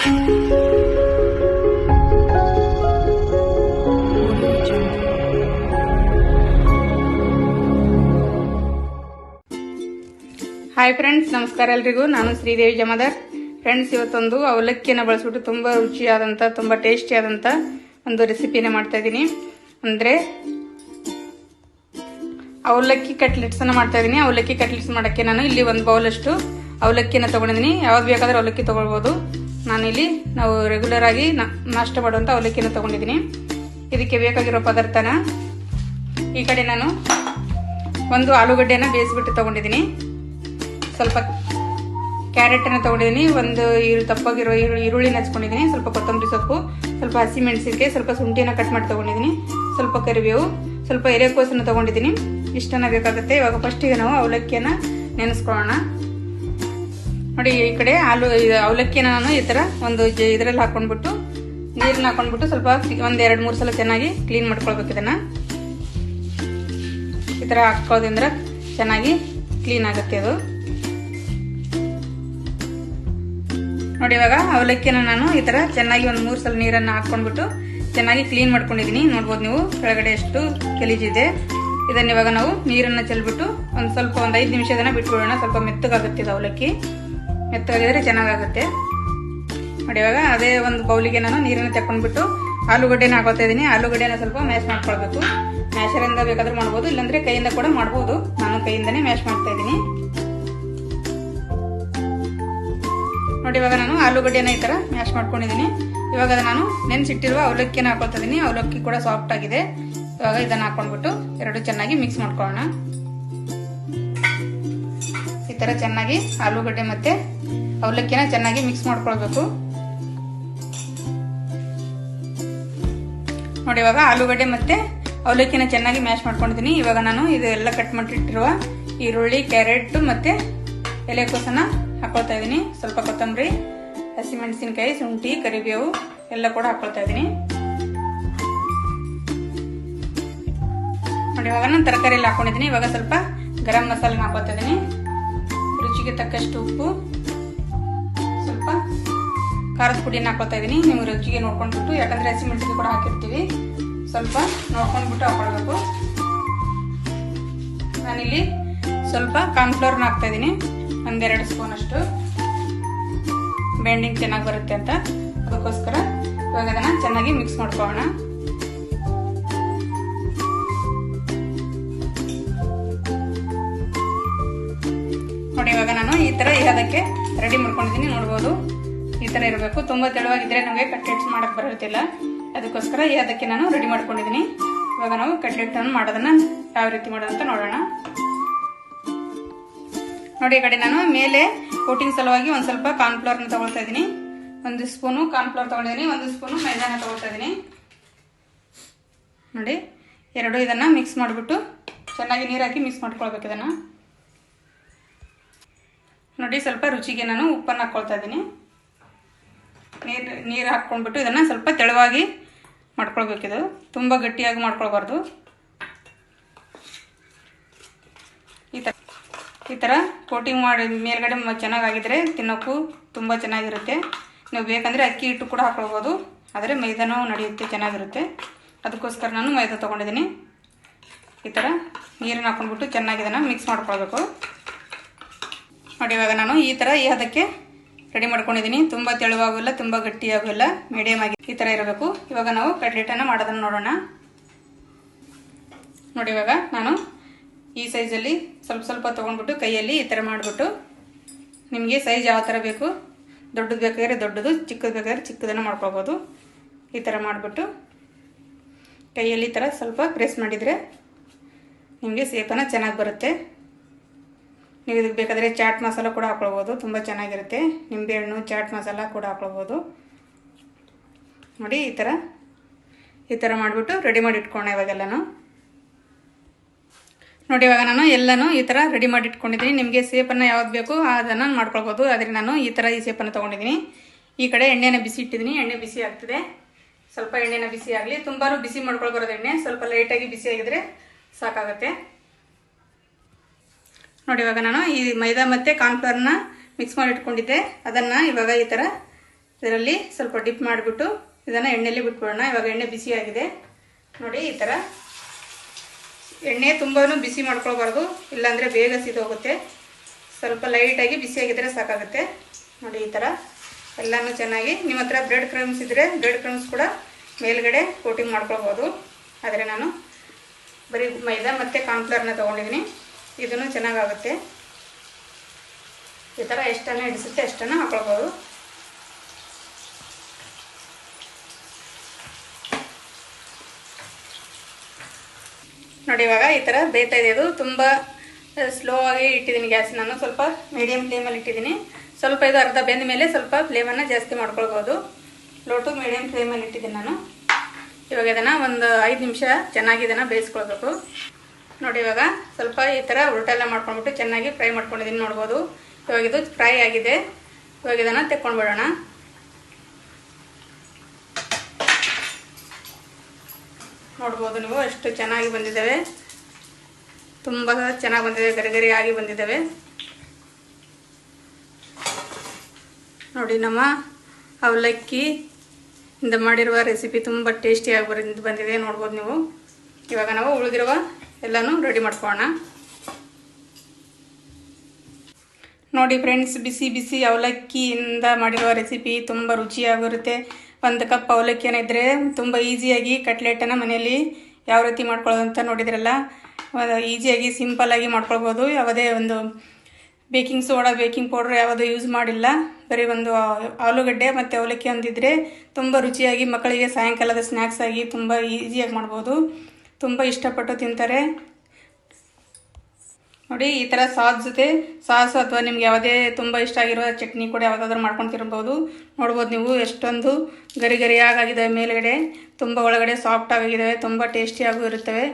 Hi friends ನಮಸ್ಕಾರ ಎಲ್ರಿಗೂ. ನಾನು ಶ್ರೀದೇವಿ ಜಮಾದಾರ್. ಫ್ರೆಂಡ್ಸ್ ಇವತ್ತೊಂದು ಅವಲಕ್ಕಿಯನ್ನು ಬಳಸ್ಬಿಟ್ಟು ತುಂಬ ರುಚಿಯಾದಂಥ ತುಂಬ ಟೇಸ್ಟಿಯಾದಂಥ ಒಂದು ರೆಸಿಪಿನ ಮಾಡ್ತಾ ಇದ್ದೀನಿ. ಅಂದರೆ ಅವಲಕ್ಕಿ ಕಟ್ಲೆಟ್ಸನ್ನು ಮಾಡ್ತಾ ಇದ್ದೀನಿ. ಅವಲಕ್ಕಿ ಕಟ್ಲೆಟ್ಸ್ ಮಾಡೋಕ್ಕೆ ನಾನು ಇಲ್ಲಿ ಒಂದು ಬೌಲಷ್ಟು ಅವಲಕ್ಕಿನ ತೊಗೊಂಡಿದ್ದೀನಿ. ಯಾವ್ದು ಬೇಕಾದರೂ ಅವಲಕ್ಕಿ ತೊಗೊಳ್ಬೋದು. ನಾನಿಲ್ಲಿ ನಾವು ರೆಗ್ಯುಲರ್ ಆಗಿ ನಾಷ್ಟ ಮಾಡುವಂಥ ಅವಲಕ್ಕಿನ ತೊಗೊಂಡಿದ್ದೀನಿ. ಇದಕ್ಕೆ ಬೇಕಾಗಿರೋ ಪದಾರ್ಥನ ಈ ಕಡೆ ನಾನು ಒಂದು ಆಲೂಗಡ್ಡೆನ ಬೇಯಿಸ್ಬಿಟ್ಟು ತೊಗೊಂಡಿದ್ದೀನಿ. ಸ್ವಲ್ಪ ಕ್ಯಾರೆಟನ್ನು ತೊಗೊಂಡಿದ್ದೀನಿ, ಒಂದು ಈರು ತಪ್ಪಾಗಿರೋ ಈರುಳ್ಳಿ ಈರುಳ್ಳಿನ ಸ್ವಲ್ಪ ಕೊತ್ತಂಬರಿ ಸೊಪ್ಪು, ಸ್ವಲ್ಪ ಹಸಿಮೆಣಸಿನ್ಕಾಯಿ ಸ್ವಲ್ಪ ಶುಂಠಿನ ಕಟ್ ಮಾಡಿ ತೊಗೊಂಡಿದ್ದೀನಿ. ಸ್ವಲ್ಪ ಕರಿಬೇವು, ಸ್ವಲ್ಪ ಎಲೆಕೋಸನ್ನು ತೊಗೊಂಡಿದ್ದೀನಿ. ಇಷ್ಟನ್ನ ಬೇಕಾಗುತ್ತೆ. ಇವಾಗ ಫಸ್ಟಿಗೆ ನಾವು ಅವಲಕ್ಕಿಯನ್ನು ನೆನೆಸ್ಕೊಳ್ಳೋಣ. ನೋಡಿ, ಈ ಕಡೆ ಆಲು ಅವಲಕ್ಕಿನ ನಾನು ಈ ಥರ ಒಂದು ಇದರಲ್ಲಿ ಹಾಕೊಂಡ್ಬಿಟ್ಟು ನೀರನ್ನ ಹಾಕೊಂಡ್ಬಿಟ್ಟು ಸ್ವಲ್ಪ ಒಂದು ಎರಡು ಮೂರು ಸಲ ಚೆನ್ನಾಗಿ ಕ್ಲೀನ್ ಮಾಡ್ಕೊಳ್ಬೇಕು ಇದನ್ನು. ಈ ಥರ ಹಾಕೋದ್ರಿಂದ ಚೆನ್ನಾಗಿ ಕ್ಲೀನ್ ಆಗುತ್ತೆ ಅದು. ನೋಡಿ, ಇವಾಗ ಅವಲಕ್ಕಿನ ನಾನು ಈ ಥರ ಚೆನ್ನಾಗಿ ಒಂದು ಮೂರು ಸಲ ನೀರನ್ನು ಹಾಕ್ಕೊಂಡ್ಬಿಟ್ಟು ಚೆನ್ನಾಗಿ ಕ್ಲೀನ್ ಮಾಡ್ಕೊಂಡಿದ್ದೀನಿ ನೋಡ್ಬೋದು ನೀವು ಕೆಳಗಡೆ ಎಷ್ಟು ಗಲೀಜಿದೆ ಇದನ್ನ ಇವಾಗ ನಾವು ನೀರನ್ನು ಚೆಲ್ಬಿಟ್ಟು ಒಂದು ಸ್ವಲ್ಪ ಒಂದು ಐದು ನಿಮಿಷ ಇದನ್ನ ಬಿಟ್ಬಿಡೋಣ. ಸ್ವಲ್ಪ ಮೆತ್ತಗಾಗುತ್ತೆ ಅವಲಕ್ಕಿ. ಮೆತ್ತಗಾಗಿದ್ರೆ ಚೆನ್ನಾಗಾಗುತ್ತೆ. ನೋಡಿ, ಇವಾಗ ಅದೇ ಒಂದು ಬೌಲಿಗೆ ನಾನು ನೀರನ್ನು ತಕೊಂಡ್ಬಿಟ್ಟು ಆಲೂಗಡ್ಡೆನ ಹಾಕೋತಾ ಇದ್ದೀನಿ. ಆಲೂಗಡ್ಡೆನ ಸ್ವಲ್ಪ ಮ್ಯಾಶ್ ಮಾಡ್ಕೊಳ್ಬೇಕು. ಮ್ಯಾಶರಿಂದ ಬೇಕಾದ್ರೂ ಮಾಡ್ಬೋದು, ಇಲ್ಲಾಂದ್ರೆ ಕೈಯಿಂದ ಕೂಡ ಮಾಡ್ಬೋದು. ನಾನು ಕೈಯಿಂದನೇ ಮ್ಯಾಶ್ ಮಾಡ್ತಾ ಇದ್ದೀನಿ. ನೋಡಿ, ಇವಾಗ ನಾನು ಆಲೂಗಡ್ಡೆನ ಈ ಥರ ಮ್ಯಾಶ್ ಮಾಡ್ಕೊಂಡಿದ್ದೀನಿ. ಇವಾಗ ನಾನು ನೆನೆಸಿಟ್ಟಿರುವ ಅವಲಕ್ಕಿನ ಹಾಕೊಳ್ತಾ ಇದ್ದೀನಿ. ಅವಲಕ್ಕಿ ಕೂಡ ಸಾಫ್ಟ್ ಆಗಿದೆ. ಇವಾಗ ಇದನ್ನ ಹಾಕೊಂಡ್ಬಿಟ್ಟು ಎರಡು ಚೆನ್ನಾಗಿ ಮಿಕ್ಸ್ ಮಾಡ್ಕೊಳ್ಳೋಣ. ಈ ಥರ ಚೆನ್ನಾಗಿ ಆಲೂಗಡ್ಡೆ ಮತ್ತೆ ಅವಲಕ್ಕಿನ ಚೆನ್ನಾಗಿ ಮಿಕ್ಸ್ ಮಾಡ್ಕೊಳ್ಬೇಕು. ನೋಡಿ, ಇವಾಗ ಆಲೂಗಡ್ಡೆ ಮತ್ತೆ ಅವಲಕ್ಕಿನ ಚೆನ್ನಾಗಿ ಮ್ಯಾಶ್ ಮಾಡ್ಕೊಂಡಿದ್ದೀನಿ. ಇವಾಗ ನಾನು ಇದೆಲ್ಲ ಕಟ್ ಮಾಡಿಟ್ಟಿರುವ ಈರುಳ್ಳಿ ಕ್ಯಾರೆಟ್ ಮತ್ತೆ ಎಲೆಕೋಸನ ಹಾಕೊಳ್ತಾ ಇದ್ದೀನಿ. ಸ್ವಲ್ಪ ಕೊತ್ತಂಬರಿ, ಹಸಿಮೆಣಸಿನಕಾಯಿ, ಶುಂಠಿ, ಕರಿಬೇವು ಎಲ್ಲ ಕೂಡ ಹಾಕೊಳ್ತಾ ಇದ್ದೀನಿ. ನೋಡಿ, ಇವಾಗ ನಾನು ತರಕಾರಿ ಎಲ್ಲ ಹಾಕೊಂಡಿದ್ದೀನಿ. ಇವಾಗ ಸ್ವಲ್ಪ ಗರಂ ಮಸಾಲೆ ಹಾಕೋತಾ ಇದ್ದೀನಿ. ರುಚಿಗೆ ತಕ್ಕಷ್ಟು ಉಪ್ಪು. ಖಾರದ ಪುಡಿನ ಹಾಕೋತಾ ಇದ್ದೀನಿ ನಿಮ್ಗೆ ರುಚಿಗೆ ನೋಡ್ಕೊಂಡ್ಬಿಟ್ಟು, ಯಾಕಂದ್ರೆ ಹಸಿಮೆಣಸಿಗೆ ಕೂಡ ಹಾಕಿರ್ತೀವಿ. ಸ್ವಲ್ಪ ನೋಡ್ಕೊಂಡ್ಬಿಟ್ಟು ಹಾಕೊಳ್ಬೇಕು. ನಾನಿಲ್ಲಿ ಸ್ವಲ್ಪ ಕಾರ್ನ್ಫ್ಲೋರ್ನ ಹಾಕ್ತಾ ಇದ್ದೀನಿ ಒಂದೆರಡು ಸ್ಪೂನ್ ಅಷ್ಟು. ಬೆಂಡಿಂಗ್ ಚೆನ್ನಾಗಿ ಬರುತ್ತೆ ಅಂತ. ಅದಕ್ಕೋಸ್ಕರ ಇವಾಗ ಅದನ್ನು ಚೆನ್ನಾಗಿ ಮಿಕ್ಸ್ ಮಾಡ್ಕೊಳ್ಳೋಣ. ನೋಡಿ ಇವಾಗ ನಾನು ಈ ತರ ಅದಕ್ಕೆ ರೆಡಿ ಮಾಡ್ಕೊಂಡಿದ್ದೀನಿ, ನೋಡ್ಬೋದು. ಈ ತರ ಇರಬೇಕು. ತುಂಬಾ ತೆಳುವಾಗಿದ್ರೆ ನಮಗೆ ಕಟ್ಲೆಟ್ಸ್ ಮಾಡಕ್ ಬರೋದಿಲ್ಲ ಅದಕ್ಕೋಸ್ಕರ ಈ ಅದಕ್ಕೆ ನಾನು ರೆಡಿ ಮಾಡ್ಕೊಂಡಿದ್ದೀನಿ. ಇವಾಗ ನಾವು ಕಟ್ಲೆಟ್ ಅನ್ನು ಮಾಡೋದನ್ನ ಯಾವ ರೀತಿ ಮಾಡೋದಂತ ನೋಡೋಣ. ನೋಡಿ, ಈ ಕಡೆ ನಾನು ಮೇಲೆ ಕೋಟಿಂಗ್ ಸಲುವಾಗಿ ಒಂದು ಸ್ವಲ್ಪ ಕಾರ್ನ್ಫ್ಲೋರ್ನ ತಗೊಳ್ತಾ ಇದ್ದೀನಿ. ಒಂದು ಸ್ಪೂನು ಕಾರ್ನ್ಫ್ಲೋರ್ ತಗೊಂಡಿದ್ದೀನಿ, ಒಂದು ಸ್ಪೂನು ಮೈದಾನ ತಗೊಳ್ತಾ ಇದ್ದೀನಿ. ನೋಡಿ, ಎರಡು ಇದನ್ನ ಮಿಕ್ಸ್ ಮಾಡಿಬಿಟ್ಟು ಚೆನ್ನಾಗಿ ನೀರು ಹಾಕಿ ಮಿಕ್ಸ್ ಮಾಡ್ಕೊಳ್ಬೇಕು ಇದನ್ನ. ನೋಡಿ, ಸ್ವಲ್ಪ ರುಚಿಗೆ ನಾನು ಉಪ್ಪನ್ನು ಹಾಕ್ಕೊಳ್ತಾ ಇದ್ದೀನಿ. ನೀರು ನೀರು ಹಾಕ್ಕೊಂಡ್ಬಿಟ್ಟು ಇದನ್ನು ಸ್ವಲ್ಪ ತೆಳುವಾಗಿ ಮಾಡ್ಕೊಳ್ಬೇಕಿದು ತುಂಬ ಗಟ್ಟಿಯಾಗಿ ಮಾಡ್ಕೊಳ್ಬಾರ್ದು. ಈ ಥರ ಈ ಥರ ಕೋಟಿಂಗ್ ಮಾಡಿ ಮೇಲ್ಗಡೆ ಚೆನ್ನಾಗಾಗಿದ್ರೆ ತಿನ್ನೋಕ್ಕೂ ತುಂಬ ಚೆನ್ನಾಗಿರುತ್ತೆ. ನೀವು ಬೇಕಂದರೆ ಅಕ್ಕಿ ಹಿಟ್ಟು ಕೂಡ ಹಾಕ್ಕೊಳ್ಬೋದು ಆದರೆ ಮೈದಾನೂ ನಡೆಯುತ್ತೆ, ಚೆನ್ನಾಗಿರುತ್ತೆ. ಅದಕ್ಕೋಸ್ಕರ ನಾನು ಮೈದಾ ತೊಗೊಂಡಿದ್ದೀನಿ. ಈ ಥರ ನೀರನ್ನು ಹಾಕೊಂಡ್ಬಿಟ್ಟು ಚೆನ್ನಾಗಿದನ್ನು ಮಿಕ್ಸ್ ಮಾಡ್ಕೊಳ್ಬೇಕು. ನೋಡಿ ಇವಾಗ ನಾನು ಈ ಥರ ಈ ಹದಕ್ಕೆ ರೆಡಿ ಮಾಡ್ಕೊಂಡಿದ್ದೀನಿ ತುಂಬ ತೆಳುವಾಗಲ್ಲ ತುಂಬ ಗಟ್ಟಿಯಾಗಲ್ಲ ಮೀಡಿಯಮ್ ಆಗಿ ಈ ಥರ ಇರಬೇಕು. ಇವಾಗ ನಾವು ಕಟ್ಲೆಟನ್ನು ಮಾಡೋದನ್ನು ನೋಡೋಣ. ನೋಡಿ ಇವಾಗ ನಾನು ಈ ಸೈಜಲ್ಲಿ ಸ್ವಲ್ಪ ಸ್ವಲ್ಪ ತೊಗೊಂಡ್ಬಿಟ್ಟು ಕೈಯಲ್ಲಿ ಈ ಥರ ಮಾಡಿಬಿಟ್ಟು ನಿಮಗೆ ಸೈಜ್ ಯಾವ ಥರ ಬೇಕು, ದೊಡ್ಡದು ಬೇಕಾದ್ರೆ ದೊಡ್ಡದು, ಚಿಕ್ಕದು ಬೇಕಾದ್ರೆ ಚಿಕ್ಕದನ್ನು ಮಾಡ್ಕೊಳ್ಬೋದು ಈ ಥರ ಮಾಡಿಬಿಟ್ಟು ಕೈಯಲ್ಲಿ ಈ ಥರ ಸ್ವಲ್ಪ ಪ್ರೆಸ್ ಮಾಡಿದರೆ ನಿಮಗೆ ಸೇಪನ ಚೆನ್ನಾಗಿ ಬರುತ್ತೆ. ನೀವು ಇದಕ್ಕೆ ಬೇಕಾದರೆ ಚಾಟ್ ಮಸಾಲ ಕೂಡ ಹಾಕ್ಕೊಳ್ಬೋದು. ತುಂಬ ಚೆನ್ನಾಗಿರುತ್ತೆ. ನಿಂಬೆಹಣ್ಣು ಚಾಟ್ ಮಸಾಲ ಕೂಡ ಹಾಕ್ಕೊಳ್ಬೋದು. ನೋಡಿ, ಈ ಥರ. ಈ ಥರ ಮಾಡಿಬಿಟ್ಟು ರೆಡಿ ಮಾಡಿ ಇಟ್ಕೊಂಡೆ ಇವಾಗೆಲ್ಲನೂ. ನೋಡಿ, ಇವಾಗ ನಾನು ಎಲ್ಲನೂ ಈ ಥರ ರೆಡಿ ಮಾಡಿ ಇಟ್ಕೊಂಡಿದ್ದೀನಿ. ನಿಮಗೆ ಸೇಪನ್ನು ಯಾವ್ದು ಬೇಕು ಅದನ್ನು ಮಾಡ್ಕೊಳ್ಬೋದು. ಆದರೆ ನಾನು ಈ ಥರ ಈ ಸೇಪನ್ನು ತೊಗೊಂಡಿದ್ದೀನಿ. ಈ ಕಡೆ ಎಣ್ಣೆನ ಬಿಸಿ ಇಟ್ಟಿದ್ದೀನಿ. ಎಣ್ಣೆ ಬಿಸಿ ಆಗ್ತಿದೆ. ಸ್ವಲ್ಪ ಎಣ್ಣೆನ ಬಿಸಿ ಆಗಲಿ. ತುಂಬಾ ಬಿಸಿ ಮಾಡ್ಕೊಳ್ಬಾರ್ದು ಎಣ್ಣೆ. ಸ್ವಲ್ಪ ಲೈಟಾಗಿ ಬಿಸಿ ಆಗಿದ್ರೆ ಸಾಕಾಗುತ್ತೆ. ನೋಡಿ, ಇವಾಗ ನಾನು ಈ ಮೈದಾ ಮತ್ತು ಕಾರ್ನ್ಫ್ಲವರ್ನ ಮಿಕ್ಸ್ ಮಾಡಿ ಇಟ್ಕೊಂಡಿದ್ದೆ ಅದನ್ನು ಇವಾಗ ಈ ಥರ ಇದರಲ್ಲಿ ಸ್ವಲ್ಪ ಡಿಪ್ ಮಾಡಿಬಿಟ್ಟು ಇದನ್ನು ಎಣ್ಣೆಯಲ್ಲಿ ಬಿಟ್ಬಿಡೋಣ. ಇವಾಗ ಎಣ್ಣೆ ಬಿಸಿಯಾಗಿದೆ ನೋಡಿ, ಈ ಥರ ಎಣ್ಣೆ ತುಂಬಾ ಬಿಸಿ ಮಾಡ್ಕೊಳ್ಬಾರ್ದು. ಇಲ್ಲಾಂದರೆ ಬೇಗ ಸಿದೋಗುತ್ತೆ. ಸ್ವಲ್ಪ ಲೈಟಾಗಿ ಬಿಸಿಯಾಗಿದ್ದರೆ ಸಾಕಾಗುತ್ತೆ. ನೋಡಿ, ಈ ಥರ ಎಲ್ಲನೂ ಚೆನ್ನಾಗಿ. ನಿಮ್ಮ ಹತ್ರ ಬ್ರೆಡ್ ಕ್ರಮ್ಸ್ ಇದ್ದರೆ ಬ್ರೆಡ್ ಕ್ರಮ್ಸ್ ಕೂಡ ಮೇಲ್ಗಡೆ ಕೋಟಿಂಗ್ ಮಾಡ್ಕೊಳ್ಬೋದು. ಆದರೆ ನಾನು ಬರೀ ಮೈದಾ ಮತ್ತು ಕಾರ್ನ್ಫ್ಲವರ್ನ ತೊಗೊಂಡಿದ್ದೀನಿ. ಇದನ್ನು ಚೆನ್ನಾಗಾಗುತ್ತೆ. ಈ ಥರ ಎಷ್ಟನ್ನು ಹಿಡಿಸುತ್ತೆ ಅಷ್ಟನ್ನು ಹಾಕೊಳ್ಬೋದು. ನೋಡಿ, ಇವಾಗ ಈ ಥರ ಬೇಯ್ತಾ ಇದೆ. ಅದು ತುಂಬ ಸ್ಲೋ ಆಗಿ ಇಟ್ಟಿದ್ದೀನಿ ಗ್ಯಾಸ್ ನಾನು. ಸ್ವಲ್ಪ ಮೀಡಿಯಮ್ ಫ್ಲೇಮಲ್ಲಿ ಇಟ್ಟಿದ್ದೀನಿ. ಸ್ವಲ್ಪ ಇದು ಅರ್ಧ ಬೆಂದ ಮೇಲೆ ಸ್ವಲ್ಪ ಫ್ಲೇಮನ್ನು ಜಾಸ್ತಿ ಮಾಡ್ಕೊಳ್ಬೋದು. ಲೋ ಟು ಮೀಡಿಯಮ್ ಫ್ಲೇಮಲ್ಲಿ ಇಟ್ಟಿದ್ದೀನಿ ನಾನು. ಇವಾಗ ಇದನ್ನು ಒಂದು ಐದು ನಿಮಿಷ ಚೆನ್ನಾಗಿ ಇದನ್ನು ಬೇಯಿಸ್ಕೊಳ್ಬೇಕು. ನೋಡಿ ಇವಾಗ ಸ್ವಲ್ಪ ಈ ಥರ ಉಲ್ಟೆಲ್ಲ ಮಾಡ್ಕೊಂಡ್ಬಿಟ್ಟು ಚೆನ್ನಾಗಿ ಫ್ರೈ ಮಾಡ್ಕೊಂಡಿದ್ದೀನಿ ನೋಡ್ಬೋದು. ಇವಾಗ ಇದು ಫ್ರೈ ಆಗಿದೆ. ಇವಾಗ ಇದನ್ನು ತೆಕ್ಕೊಂಡ್ಬಿಡೋಣ. ನೋಡ್ಬೋದು ನೀವು ಎಷ್ಟು ಚೆನ್ನಾಗಿ ಬಂದಿದ್ದಾವೆ. ತುಂಬ ಚೆನ್ನಾಗಿ ಬಂದಿದೆ, ಗರಿ ಗರಿಯಾಗಿ ಬಂದಿದ್ದಾವೆ. ನೋಡಿ ನಮ್ಮ ಅವಲಕ್ಕಿ ಇಂದ ಮಾಡಿರುವ ರೆಸಿಪಿ ತುಂಬ ಟೇಸ್ಟಿಯಾಗಿ ಬಂದು ಬಂದಿದೆ, ನೋಡ್ಬೋದು ನೀವು. ಇವಾಗ ನಾವು ಉಳಿದಿರುವ ಎಲ್ಲನೂ ರೆಡಿ ಮಾಡ್ಕೊಳ್ಳೋಣ. ನೋಡಿ ಫ್ರೆಂಡ್ಸ್ ಬಿಸಿ ಬಿಸಿ ಅವಲಕ್ಕಿಯಿಂದ ಮಾಡಿರುವ ರೆಸಿಪಿ ತುಂಬ ರುಚಿಯಾಗಿರುತ್ತೆ. ಒಂದು ಕಪ್ ಅವಲಕ್ಕಿಯನ್ನು ಇದ್ದರೆ ತುಂಬ ಈಸಿಯಾಗಿ ಕಟ್ಲೆಟನ್ನು ಮನೆಯಲ್ಲಿ ಯಾವ ರೀತಿ ಮಾಡ್ಕೊಳ್ಳೋದು ಅಂತ ನೋಡಿದ್ರಲ್ಲ ಈಸಿಯಾಗಿ ಸಿಂಪಲ್ಲಾಗಿ ಮಾಡ್ಕೊಳ್ಬೋದು. ಯಾವುದೇ ಒಂದು ಬೇಕಿಂಗ್ ಸೋಡಾ ಬೇಕಿಂಗ್ ಪೌಡ್ರ್ ಯಾವುದೂ ಯೂಸ್ ಮಾಡಿಲ್ಲ. ಬರೀ ಒಂದು ಆಲೂಗಡ್ಡೆ ಮತ್ತು ಅವಲಕ್ಕಿ ಒಂದಿದ್ರೆ ತುಂಬ ರುಚಿಯಾಗಿ ಮಕ್ಕಳಿಗೆ ಸಾಯಂಕಾಲದ ಸ್ನ್ಯಾಕ್ಸ್ ಆಗಿ ತುಂಬ ಈಸಿಯಾಗಿ ಮಾಡ್ಬೋದು. ತುಂಬ ಇಷ್ಟಪಟ್ಟು ತಿಂತಾರೆ. ನೋಡಿ, ಈ ಥರ ಸಾಸ್ ಜೊತೆ ಸಾಸ್ ಅಥವಾ ನಿಮ್ಗೆ ಯಾವುದೇ ತುಂಬ ಇಷ್ಟ ಆಗಿರೋ ಚಟ್ನಿ ಕೂಡ ಯಾವುದಾದ್ರೂ ಮಾಡ್ಕೊಂಡು ತಿನ್ಬೋದು. ನೋಡ್ಬೋದು ನೀವು ಎಷ್ಟೊಂದು ಗರಿ ಗರಿಯಾಗಿದ್ದಾವೆ ಮೇಲುಗಡೆ. ತುಂಬ ಒಳಗಡೆ ಸಾಫ್ಟ್ ಆಗಿದ್ದಾವೆ, ತುಂಬ ಟೇಸ್ಟಿಯಾಗೂ ಇರುತ್ತವೆ.